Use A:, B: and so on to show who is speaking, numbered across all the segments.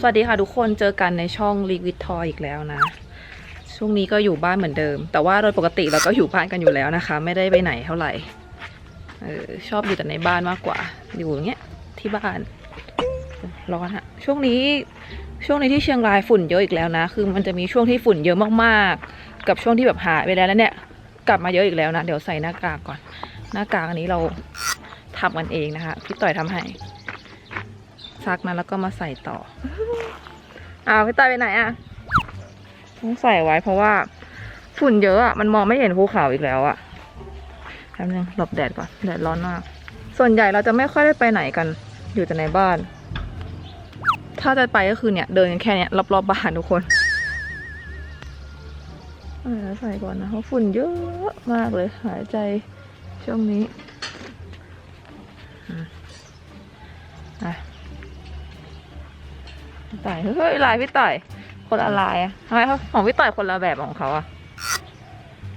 A: สวัสดีค่ะทุกคนเจอกันในช่องลิกวิททอยอีกแล้วนะ ช่วงนี้ก็อยู่บ้านเหมือนเดิม แต่ว่าโดยปกติเราก็อยู่บ้านกันอยู่แล้วนะคะ ไม่ได้ไปไหนเท่าไหร่เออชอบอยู่แต่ในบ้านมากกว่า อยู่อย่างเงี้ยที่บ้านร้อนอะช่วงนี้ช่วงนี้ที่เชียงรายฝุ่นเยอะอีกแล้วนะ คือมันจะมีช่วงที่ฝุ่นเยอะมากๆ กับช่วงที่แบบหายไปแล้วแล้วเนี่ยกลับมาเยอะอีกแล้วนะ เดี๋ยวใส่หน้ากากก่อน หน้ากากอันนี้เราทำกันเองนะคะพี่ต่อยทำให้ ซักนะแล้วก็มาใส่ต่ออ้าวพี่ต่อยไปไหนอะต้องใส่ไว้เพราะว่าฝุ่นเยอะอะมันมองไม่เห็นภูเขาอีกแล้วอะแป๊บนึงหลบแดดก่อนแดดร้อนมาก ส่วนใหญ่เราจะไม่ค่อยได้ไปไหนกัน อยู่แต่ในบ้าน ถ้าจะไปก็คือเนี่ย เดินกันแค่เนี้ยรอบๆบบ้านทุกคนใส่ก่อนนะเพราะฝุ่นเยอะมากเลยหายใจช่วงนี้ ต่อย เฮ้ยลายพี่ต่อย คนละลายอะทำไมเขาของพี่ต่อยคนละแบบของเขาอะ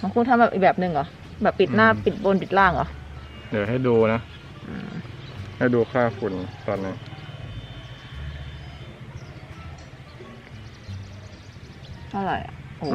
A: ของคุณทำแบบอีกแบบหนึ่งเหรอ แบบปิดหน้า
B: อืม
A: ปิดบนปิดล่างเหรอ
B: เดี๋ยวให้ดูนะให้ดูค่าฝุ่นตอนนี้
A: เท่าไหร่อะโอ้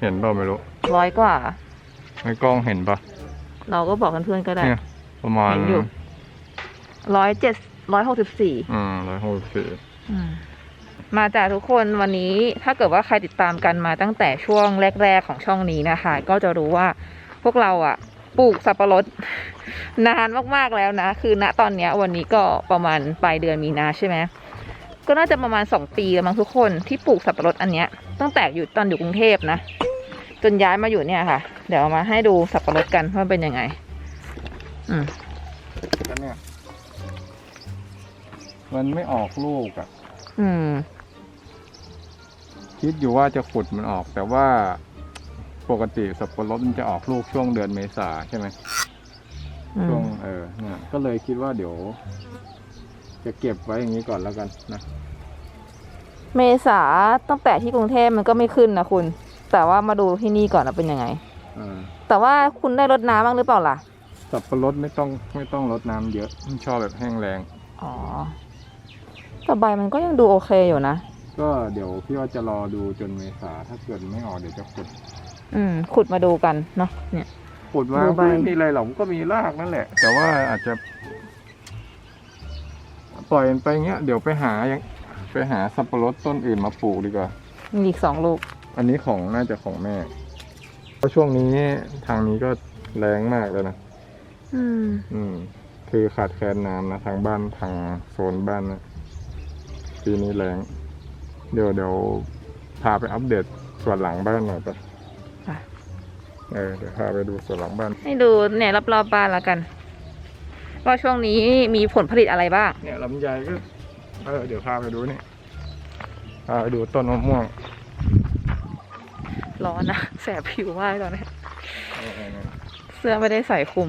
B: เห็นเปล่าไม่รู้
A: ร้อยกว่า
B: ในกล้องเห็นปะ
A: เราก็บอกกันเพื่อนๆก็ได้
B: เนี่ยประมาณ
A: เห็นอยู่ ร้อยเจ็ด ร้อยหกสิบสี่
B: อืมร้อยหกสิบสี่
A: มาจากทุกคนวันนี้ถ้าเกิดว่าใครติดตามกันมาตั้งแต่ช่วงแรก ๆของช่องนี้นะคะ ก็จะรู้ว่าพวกเราอะปลูกสับปะรดนานมากๆแล้วนะ คือณตอนเนี้ยวันนี้ก็ประมาณปลายเดือนมีนาใช่ไหมก็น่าจะประมาณสองปีแล้วมั้งทุกคนที่ปลูกสับปะรดอันเนี้ยตั้งแต่อยู่ตอนอยู่กรุงเทพนะจนย้ายมาอยู่เนี่ยค่ะ เดี๋ยวเอามาให้ดูสับปะรดกันว่าเป็นยังไง อืม
B: ก็เนี่ย มันไม่ออกลูกอะ่ะ
A: อืม
B: คิดอยู่ว่าจะขุดมันออก แต่ว่าปกติสับปะรดมันจะออกลูกช่วงเดือนเมษาใช่ไหม
A: อื
B: ช่วง
A: ม
B: เออเนี่ยก็เลยคิดว่าเดี๋ยว จะเก็บไว้อย่างนี้ก่อนแล้วกันนะ
A: เมษาตั้งแต่ที่กรุงเทพมันก็ไม่ขึ้นนะคุณ แต่ว่ามาดูที่นี่ก่อนนะเป็นยังไง
B: อ่า
A: แต่ว่าคุณได้รดน้ำบ้างหรือเปล่าล่ะ
B: สับปะรดไม่ต้องไม่ต้องรดน้ำเยอะชอบแบบแห้งแรง
A: อ๋อ แต่ใบมันก็ยังดูโอเคอยู่นะ
B: ก็เดี๋ยวพี่ว่าจะรอดูจนเมษาถ้าเกิดไม่ออกเดี๋ยวจะขุด
A: อืม ขุดมาดูกันเนาะเนี่ย
B: ขุดมา
A: ดูใบ
B: ไม่มีอะไรหรอกมันก็มีรากนั่นแหละ แต่ว่าอาจจะ ปล่อยมันไปเงี้ย เดี๋ยวไปหายังไปหาสับปะรดต้นอื่นมาปลูกดีกว่า
A: มีอีกสองลูก
B: อันนี้ของน่าจะของแม่เพราะช่วงนี้ทางนี้ก็แรงมากแล้วนะ
A: อืม
B: อืม คือขาดแคลนน้ำนะทางบ้านทางโซนบ้านนะ ปีนี้แรงเดี๋ยวเดี๋ยวพาไปอัปเดตส่วนหลังบ้านหน่อยปะ
A: ค่ะ
B: เออเดี๋ยวพาไปดูส่วนหลังบ้าน
A: ให้ดูเนี่ยรอบๆบ้านแล้วกัน ว่าช่วงนี้มีผลผลิตอะไรบ้าง
B: เนี่ยลำไยก็เออเดี๋ยวพาไปดูนี่พาไปดูต้นมะม่วง
A: ร้อนนะแสบผิวมากตอนนี้
B: เออเออเออ
A: เสื้อไม่ได้ใส่คลุม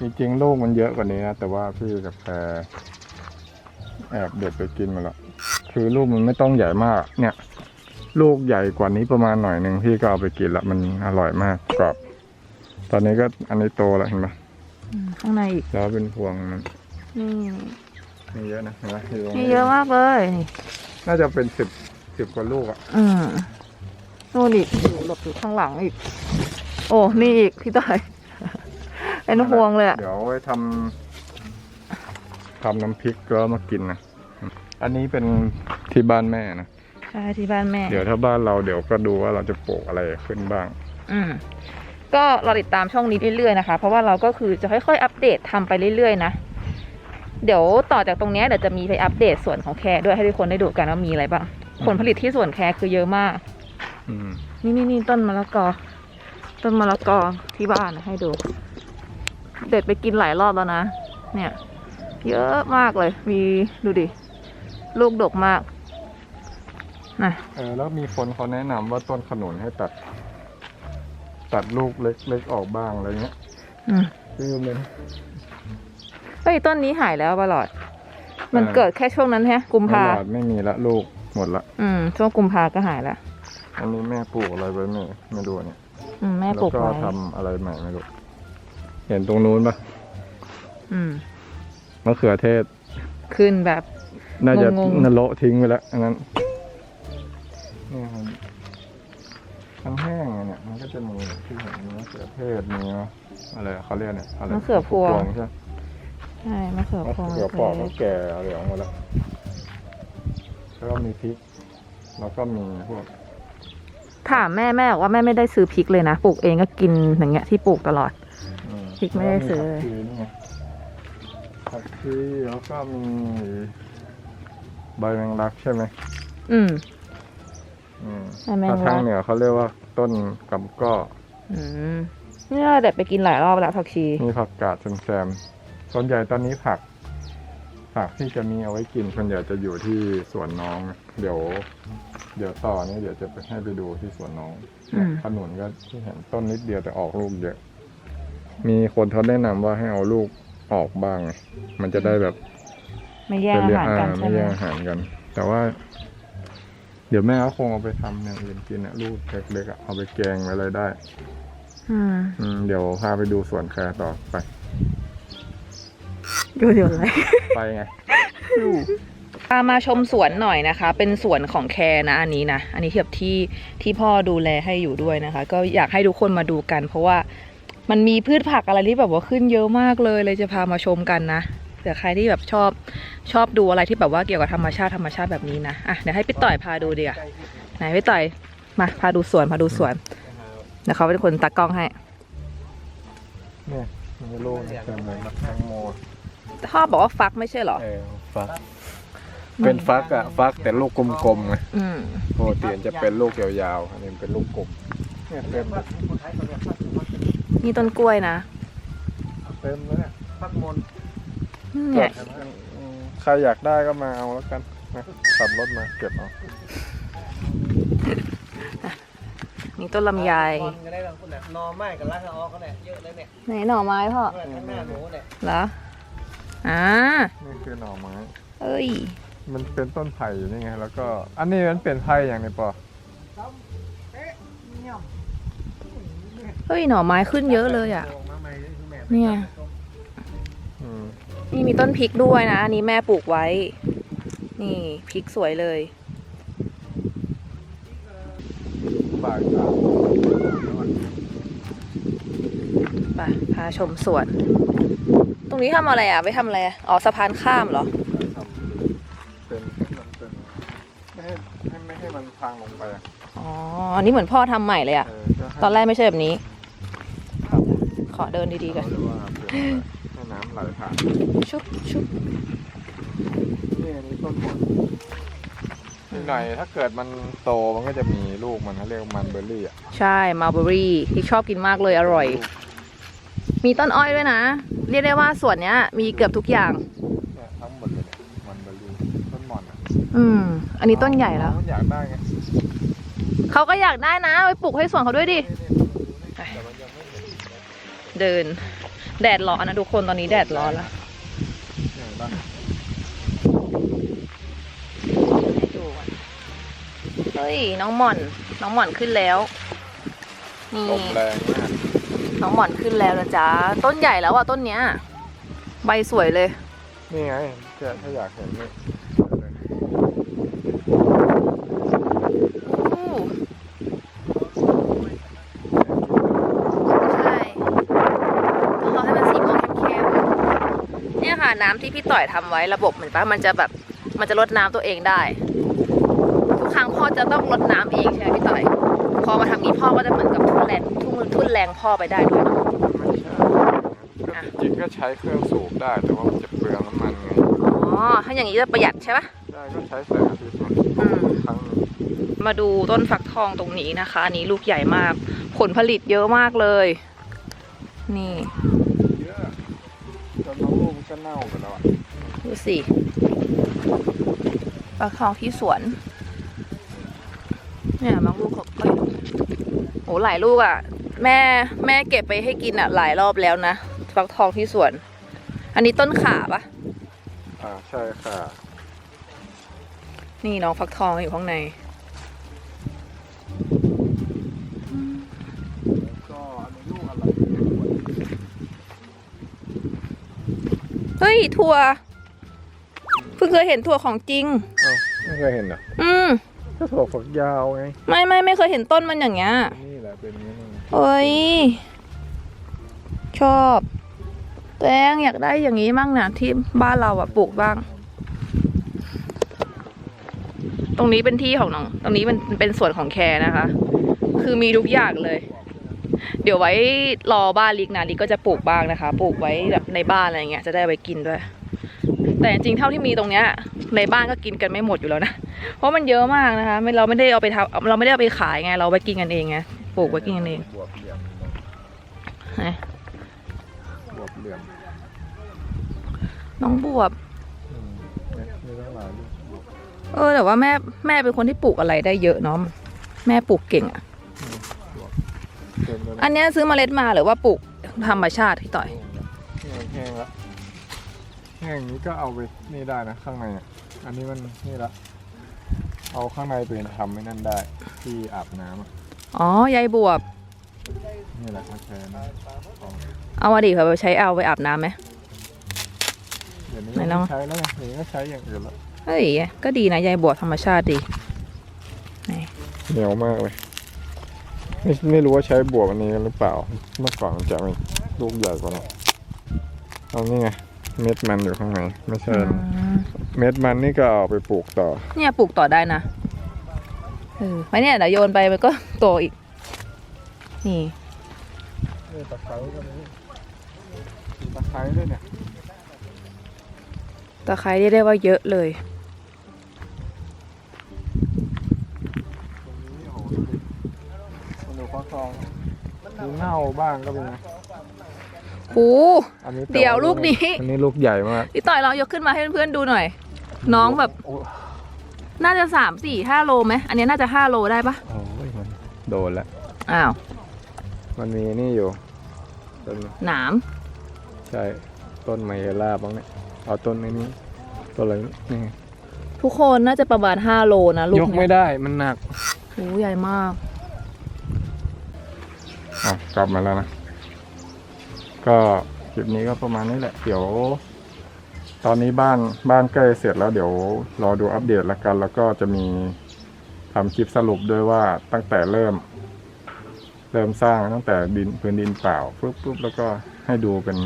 B: จริงๆลูกมันเยอะกว่านี้นะแต่ว่าพี่กับแพรแอบเด็ดไปกินมาแล้วคือลูกมันไม่ต้องใหญ่มาก เนี่ย ลูกใหญ่กว่านี้ประมาณหน่อยหนึ่งพี่ก็เอาไปกินละมันอร่อยมากกรอบตอนนี้ก็อันนี้โตแล้วเห็นปะ
A: อืมข้างในอีก
B: แล้วเป็นพวงมัน
A: นี่
B: ไม่เยอะนะเห็นปะที่ตรง
A: นี่
B: นี้
A: เยอะมากเลยนี่
B: น่าจะเป็นสิบสิบกว่าลูกอะ
A: อืมนู่นอีกอยู่หลบอยู่ข้างหลังอีก โอ้นี่อีกพี่ต้อย เป็นพวงเลยอะ
B: เดี๋ยวไว้ทำทำน้ำพริกแล้วมากินนะ อันนี้เป็นที่บ้านแม่นะ
A: ใช่ที่บ้านแม่
B: เดี๋ยวถ้าบ้านเราเดี๋ยวก็ดูว่าเราจะปลูกอะไรขึ้นบ้าง
A: อืมก็เราติดตามช่องนี้เรื่อยๆนะคะ เพราะว่าเราก็คือจะค่อยๆ อัปเดตทำไปเรื่อยๆ นะ เดี๋ยวต่อจากตรงเนี้ยเดี๋ยวจะมีไปอัปเดตส่วนของแคร์ด้วยให้ทุกคนได้ดูกันว่ามีอะไรบ้าง ผลผลิตที่ส่วนแคร์คือเยอะมาก
B: อืม
A: นี่นี่นี่ต้นมะละกอ ต้นมะละกอที่บ้านนะให้ดู เด็ดไปกินหลายรอบแล้วนะ เนี่ย เยอะมากเลย มีดูดิ ลูกดกมากนะ
B: เออแล้วมีคนเขาแนะนำว่าต้นขนุนให้ตัด ตัดลูกเล็กๆออกบ้างอะไรเงี้ย
A: อืม
B: คือมัน
A: เฮ้ยต้นนี้หายแล้วบลอด มัน
B: เออ
A: เกิดแค่ช่วงนั้นแฮะ กุม
B: ต
A: ภา
B: ลาดไม่มีละลูกหมดละ
A: อืม ช่วงกุมภาก็หายแล้ว
B: อันนี้แม่ปลูกอะไรไว้ไม่ไม่รู้เนี่ย
A: อืมแม่
B: แล้ว
A: ปลูก
B: ก็
A: ไว้
B: ทำอะไรใหม่ไม่รู้ เห็นตรงนู้นปะ
A: อืม
B: มะเขือเทศ
A: ขึ้นแบบ
B: น่าจะ
A: งงๆ
B: นโละทิ้งไปแล้วอันนั้นนี่ครับทั้งแห้งอะเนี่ย มันก็จะมีที่เห็นมีมะเขือเทศมีอะไรเขาเรียกเนี่ยอะไร
A: มะเขือพวง
B: ใช่ไหม
A: ใช่มะเขือ
B: มะ
A: พวง
B: เขือปอกมะแก่เหลืองหมดแล้วแล้วก็มีพริก แล้วก็มีพวก
A: ถามแม่แม่บอกว่าแม่ไม่ได้ซื้อพริกเลยนะปลูกเองก็กินอย่างเงี้ยที่ปลูกตลอด
B: อืม
A: พริกไม่ได้ซื้อ
B: แล้วมีผักชีนี่ไงผักชีแล้วก็มีใบแมงลักใช่ไหม
A: อืม
B: อืม
A: ใบแมงลัก
B: ถ้าทางเหนือเขาเรียกว่าต้นกำก้อ
A: อืมเนี่ยเด็ดไปกินหลายรอบแล้วผักชี
B: มีผักกาดแซมๆส่วนใหญ่ตอนนี้ผัก ผักที่จะมีเอาไว้กินส่วนใหญ่จะอยู่ที่สวนน้องนะเดี๋ยว เดี๋ยวต่อนี้เดี๋ยวจะไปให้ไปดูที่สวนน้อง
A: อืม
B: ขนุนก็ที่เห็นต้นนิดเดียวแต่ออกลูกเยอะ มีคนเขาแนะนำว่าให้เอาลูกออกบ้างไงมันจะได้แบบ
A: ไม่แย่งอาหารกัน
B: อ่
A: ใช่
B: ไม่
A: ไหม
B: แย่งอาหารกัน แต่ว่า เดี๋ยวแม่ก็คงเอาไปทำอย่างอื่นกินอะลูกเล็กๆอะเอาไปแกงไว้อะไรได้
A: อืม
B: อืม เดี๋ยวพาไปดูสวนแครต่อไป
A: ดูเดี๋ยวเลย
B: ไปไง
A: พามาชมสวนหน่อยนะคะ เป็นสวนของแคร์นะอันนี้นะ อันนี้เทียบที่ที่พ่อดูแลให้อยู่ด้วยนะคะ ก็อยากให้ทุกคนมาดูกัน เพราะว่า มันมีพืชผักอะไรที่แบบว่าขึ้นเยอะมากเลยเลยจะพามาชมกันนะเผื่อใครที่แบบชอบชอบดูอะไรที่แบบว่าเกี่ยวกับธรรมชาติธรรมชาติแบบนี้นะอะเดี๋ยวให้พี่ต่อยพาดูดีกว่าไหนพี่ต่อยมาพาดูสวนพาดูสวนเดี๋ยวเขาเป็นคนตากล้องให้
B: เนี่ยมีลูกเต็มเลยแตงโม
A: พ่อบอกว่าฟักไม่ใช่เหรอ
B: เออฟัก เป็นฟักอะฟักแต่ลูกกลมๆไง
A: อืม
B: ปกติจะเป็นลูกยาวๆอันนี้เป็นลูกกลมเนี่ยเต็มเลย
A: นี่ต้นกล้วยนะ
B: เต็มเลยเนี่ยฟักมน
A: เนี่ย
B: ใครอยากได้ก็มาเอาแล้วกันนะขับรถมาเก็บเอา
A: นี่ต้นลำไย
C: บอลก็ได้บางคนน่ะนอไม้กับลากออกก็เนี่ยเยอะเลยเนี่ย
A: ไหนหน่อไม้พ่อ
C: เพื่อนข้างหน้าหนูเนี่ย
A: เหรออ่า
B: นี่คือหน่อไม้
A: เอ้ย
B: มันเป็นต้นไผ่อยู่นี่ไงแล้วก็ อันนี้มันเป็นไผ่อย่างนี้ปอ
A: เฮ้ยหน่อไม้ขึ้นเยอะเลยอะ เนี่ย
B: อืม
A: นี่มีต้นพริกด้วยนะ อันนี้แม่ปลูกไว้ นี่พริกสวยเลย
B: บ่ายสาม
A: ไปพาชมสวน ตรงนี้ทำอะไรอะ ไปทำอะไรอะอ๋อสะพานข้ามเหรอ
B: ทำเป็นให้มันเป็นไม่ให้ให้ไม่ให้มันพังลงไปอะ
A: อ๋อ อันนี้เหมือนพ่อทำใหม่เลยอะ
B: เออก็ให้
A: ตอนแรกไม่ใช่แบบนี้ข อเดินดีๆกัน
B: ว่าเปลี่ยนไปให้น้ำไหลผ่าน
A: ชุบชุบ
B: นี่อันนี้ต้นหมดอีกหน่อยถ้าเกิดมันโตมันก็จะมีลูกมันเขาเรียกมันเบอร์รี่อะ
A: ใช่มาเบอร์รี่ที่ชอบกินมากเลยอร่อย มีต้นอ้อยด้วยนะ เรียกได้ว่าสวนเนี้ย มีเกือบทุกอย่าง
B: ทั้งหมดเลยมันเบอร์รี่ต้นหมอนอะ
A: อืม อันนี้ต้นใหญ่แล้ว
B: มันอยากได้ไง
A: เขาก็อยากได้นะไปปลูกให้สวนเขาด้วยดิ
B: เห็น
A: เดิน แดดร้อนนะทุกคนตอนนี้แดดร้อนแล้ว
B: เห็นปะ
A: ดูก่อนเฮ้ยน้องหม่อน น้องหม่อนขึ้นแล้วนี่
B: ลมแรงมาก
A: น้องหม่อนขึ้นแล้วนะจ๊ะต้นใหญ่แล้วอะต้นเนี้ย ใบสวยเลย
B: นี่ไงแกถ้าอยากเห็นนี่
A: อู้ใช่ต้องรอให้มันสีม่วงเข้มๆเนี่ยค่ะน้ำที่พี่ต่อยทำไว้ระบบเหมือนปะมันจะแบบมันจะลดน้ำตัวเองได้ ทุกครั้งพ่อจะต้องลดน้ำเองใช่ไหมพี่ต่อย พอมาทำนี้พ่อก็จะเหมือนกับทุ่นแรงทุ่นทุ่นแรงพ่อไปได้ด้วยเนอะ
B: ไม่ใช่ก็จริงๆก็ใช้เครื่องสูบได้แต่ว่ามันจะเปลืองน้ำมันไง
A: อ๋อถ้าอย่างนี้จะประหยัดใช่ปะ
B: ได้ก็ใช้แสงอาทิตย์มัน
A: อืม
B: ครั้งหนึ่ง
A: มาดูต้นฟักทองตรงนี้นะคะอันนี้ลูกใหญ่มาก ผลผลิตเยอะมากเลย นี่
B: กมันก็เน่าไปแล้วอะ
A: ดูสิฟักทองที่สวน เนี่ยบางลูกเขาก็อยู่โหหลายลูกอะ แม่แม่เก็บไปให้กินอะ หลายรอบแล้วนะฟักทองที่สวน อันนี้ต้นขาปะ
B: อ่าใช่ค่ะ
A: นี่น้องฟักทองอยู่ข้างใน
B: ก็อันนี้ลูกอะไร
A: เฮ้ยถั่วเพิ่งเคยเห็นถั่วของจริง
B: เอ้าไม่เคยเห็นเหรอ
A: อืม
B: ก็ถั่วฝักยาวไง
A: ไม่ไม่ไม่เคยเห็นต้นมันอย่างเงี้ย
B: นี่แหละเป็นอย่างนี้นี่
A: เอ้ยชอบตัวเองอยากได้อย่างนี้บ้างนะที่บ้านเราอะปลูกบ้าง ตรงนี้เป็นที่ของน้อง ตรงนี้มันเป็นส่วนของแคร์นะคะ คือมีทุกอย่างเลย เดี๋ยวไว้รอบ้านลิกนะลิกก็จะปลูกบ้างนะคะ ปลูกไว้แบบในบ้านอะไรเงี้ยจะได้เอาไว้กินด้วย แต่จริงๆเท่าที่มีตรงเนี้ยในบ้านก็กินกันไม่หมดอยู่แล้วนะเพราะมันเยอะมากนะคะไม่เราไม่ได้เอาไปทำเราไม่ได้เอาไปขายไง เราเอาไปกินกันเองไงปลูกไว้กินกันเอง
B: บวบเหลี่ยม
A: ไหน
B: บวบเหลี่ยม
A: น้องบวบ
B: อืมเนี่ยมีตั้งหลายลูกบวบ
A: เออแต่ว่าแม่แม่เป็นคนที่ปลูกอะไรได้เยอะเนาะแม่ปลูกเก่งอะ
B: เต็มเลยนะ
A: อันเนี้ยซื้อเมล็ดมาหรือว่าปลูกธรรมชาติที่ต่อย
B: นี่มันแห้งแล้วแห้งนี้ก็เอาไปนี่ได้นะ ข้างในอะอันนี้มันนี่ละ เอาข้างในไปทำไม่นั่นได้ ที่อาบน้ำอะ
A: อ๋อยายบวบ
B: นี่แหละมาแชร์นะของ
A: เอามาดิเผื่อไปใช้เอาไปอาบน้ำไหม
B: เดี๋ยวนี้
A: ไหนลอง
B: ไม่ใช้แล้วไงเดี๋ยวนี้ก็ใช้อย่างอื่นแล้ว
A: เฮ้ย ก็ดีนะยายบวบธรรมชาติดีไหน
B: เหนียวมากเลย ไม่ไม่รู้ว่าใช้บวบอันนี้กันหรือเปล่า เมื่อก่อนมันจะมีลูกใหญ่กว่านี้เอานี่ไงเม็ดมันอยู่ข้างในไม่ใช่
A: อื
B: นะ
A: ม
B: เม็ดมันนี่ก็เอาไปปลูกต่อ
A: เนี่ยปลูกต่อได้นะเออไม่เนี่ยเดี๋ยวโยนไปมันก็โตอีก นี่
B: นี่ตะไคร้ก็มีตะไคร้ด้วยเนี่ย
A: ตะไคร้เรียกได้ว่าเยอะเลย
B: ทองมีเน่าบ้างก็มีนะ
A: หู
B: อันนี้แต่
A: เดี๋ยวลูกนี้
B: อันนี้ลูกใหญ่มาก
A: พี่ต่อยเรายกขึ้นมาให้เพื่อนๆดูหน่อย น้องแบบ
B: โอ้
A: น่าจะสามสี่ห้าโลไหมอันเนี้ยน่าจะห้าโลได้ปะ
B: โอ้ยมันโดนแล้ว
A: อ้าว
B: มันมีนี่อยู่ต้น
A: หนาม
B: ใช่ต้นไมเอล่าบ้างเนี่ยเอาต้นนี้นี่ต้นอะไรนี่
A: ทุกคนน่าจะประมาณห้าโลนะลูก
B: ยกไม่
A: เนี้ย
B: ได้มันหนัก
A: โอ้ใหญ่มาก
B: อะกลับมาแล้วนะ ก็คลิปนี้ก็ประมาณนี้แหละ เดี๋ยว ตอนนี้บ้านบ้านใกล้เสร็จแล้วเดี๋ยวรอดูอัปเดตละกัน แล้วก็จะมีทำคลิปสรุปด้วยว่าตั้งแต่เริ่ม เริ่มสร้างตั้งแต่ดินพื้นดินเปล่าปุ๊บปุ๊บแล้วก็ให้ดูเป็น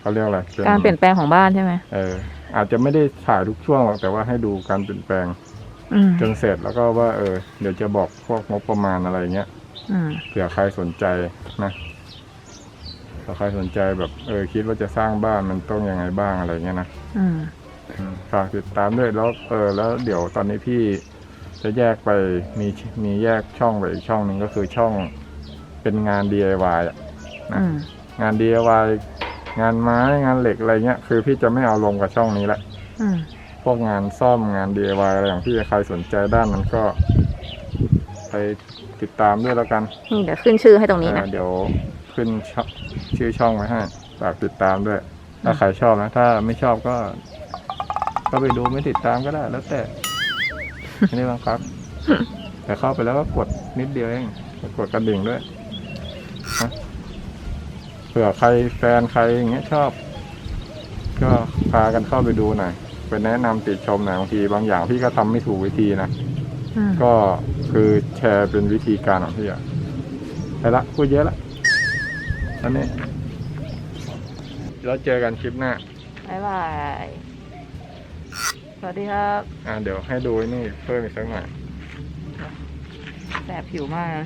B: เขาเรียกอะไรป็
A: การเปลี่ยนแปลงของบ้านใช่ไหม
B: เออ อาจจะไม่ได้ถ่ายทุกช่วงหรอกแต่ว่าให้ดูการเปลี่ยนแปลง
A: อืม
B: จนเสร็จแล้วก็ว่า เออ เดี๋ยวจะบอกพวกงบประมาณอะไรเงี้ย
A: อืม
B: เผื่อใครสนใจนะเผื่อใครสนใจแบบเออคิดว่าจะสร้างบ้านมันต้องยังไงบ้างอะไรเงี้ยนะ
A: อืม
B: อืมฝากติดตามด้วยแล้วเออแล้วเดี๋ยวตอนนี้พี่จะแยกไปมีมีแยกช่องไปอีกช่องหนึ่งก็คือช่องเป็นงาน DIY อะ
A: อืม
B: งาน DIY งานไม้งานเหล็กอะไรเงี้ยคือพี่จะไม่เอาลงกับช่องนี้ละ
A: อืม
B: พวกงานซ่อมงาน DIY อะไรอย่างที่ใครสนใจด้านนั้นก็ ไป ติดตามด้วยแล้วกัน
A: นี่เดี๋ยวขึ้นชื่อให้ตรงนี้
B: เอ
A: นะ
B: อเดี๋ยวขึ้นช่องชื่อช่องไว้ให้ฝากติดตามด้วย ถ้าใครชอบนะ ถ้าไม่ชอบก็ ก็ไปดูไม่ติดตามก็ได้ แล้วแต่ไม่ได้บังคับ แต่เข้าไปแล้วก็กดนิดเดียวเองกดกระดิ่งด้วยนะเผื่อใครแฟนใครอย่างเงี้ยชอบ ก็พากันเข้าไปดูหน่อยไปแนะนำติชมหน่อยบางทีบางอย่างพี่ก็ทำไม่ถูกวิธีนะ
A: อืม
B: ก็คือแชร์เป็นวิธีการของพี่อะไปละพูดเยอะละอันนี้แล้วเจอกันคลิปหน้า
A: บ๊ายบาย สวัสดีครับ
B: อ่าเดี๋ยวให้ดูไอ้นี่เพิ่มอีกสักหน่อย
A: แสบผิวมากนะ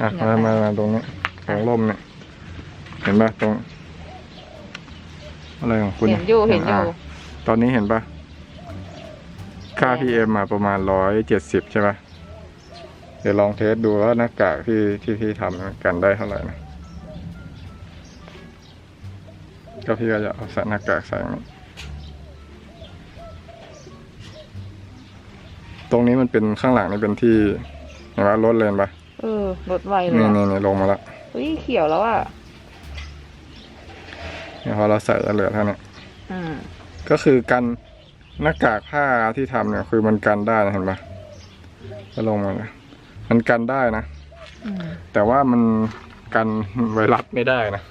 B: อะ
A: อยาก
B: มา
A: ไป
B: มามาตรงนี้ตรงร่มเนี่ย เห็นปะตรง อะไรของคุณ
A: เห็นอยู่เห็นอยู่ะ
B: ตอนนี้เห็นปะ ค่า PM มาประมาณร้อยเจ็ดสิบใช่ปะเดี๋ยวลองเทสดูว่าหน้ากากที่ที่พี่ทำมันกันได้เท่าไหร่นะก็พี่ก็จะเอาใส่หน้ากากใส่อย่างนี้ตรงนี้มันเป็นข้างหลังนี่เป็นที่เห็นว่ารถเลนปะ
A: เออรถไวเลย
B: นี่
A: อะ
B: นี่นี่ลงมาแล้ว
A: เฮ้ยเขียวแล้วอะ
B: เนี่ยพอเราใส่จะเหลือเท่านี้
A: อืม
B: ก็คือกัน หน้ากากผ้าที่ทำเนี่ย คือมันกันได้นะเห็นปะก็ลงมาเลยมันกันได้นะ
A: อืม
B: แต่ว่ามันกันไวรัสไม่ได้นะ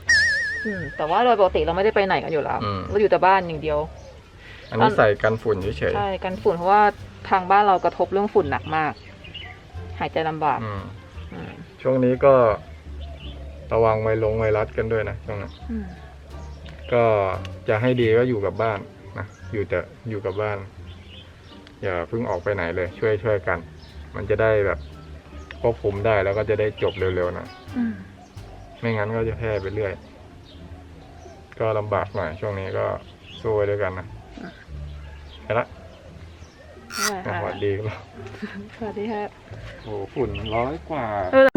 A: อืมแต่ว่าโดยปกติเราไม่ได้ไปไหนกันอยู่แล้ว
B: อืม
A: เราอยู่แต่บ้านอย่างเดียว
B: อันนี้ใส่กันฝุ่นเฉย
A: ใช่กันฝุ่นเพราะว่าทางบ้านเรากระทบเรื่องฝุ่นหนักมาก หายใจลำบาก
B: ๆอืม
A: อืม
B: ช่วงนี้ก็ระวังไวลงไวรัสกันด้วยนะช่วงนี้
A: อืม
B: ก็จะให้ดีก็อยู่กับบ้านนะ อยู่แต่อยู่กับบ้าน อย่าเพิ่งออกไปไหนเลย ช่วยช่วยกัน มันจะได้แบบควบคุมได้แล้วก็จะได้จบเร็วๆหนะ
A: อืม
B: ไม่งั้นก็จะแพร่ไปเรื่อย ก็ลำบากหน่อยช่วงนี้ก็สู้ไปด้วยกันนะไปละ
A: นั่นแหละ
B: ส
A: ค่ะ
B: วัสดีครับ
A: สวัสดีค่ะ
B: โอ้ฝุ่นร้อยกว่า
A: เออ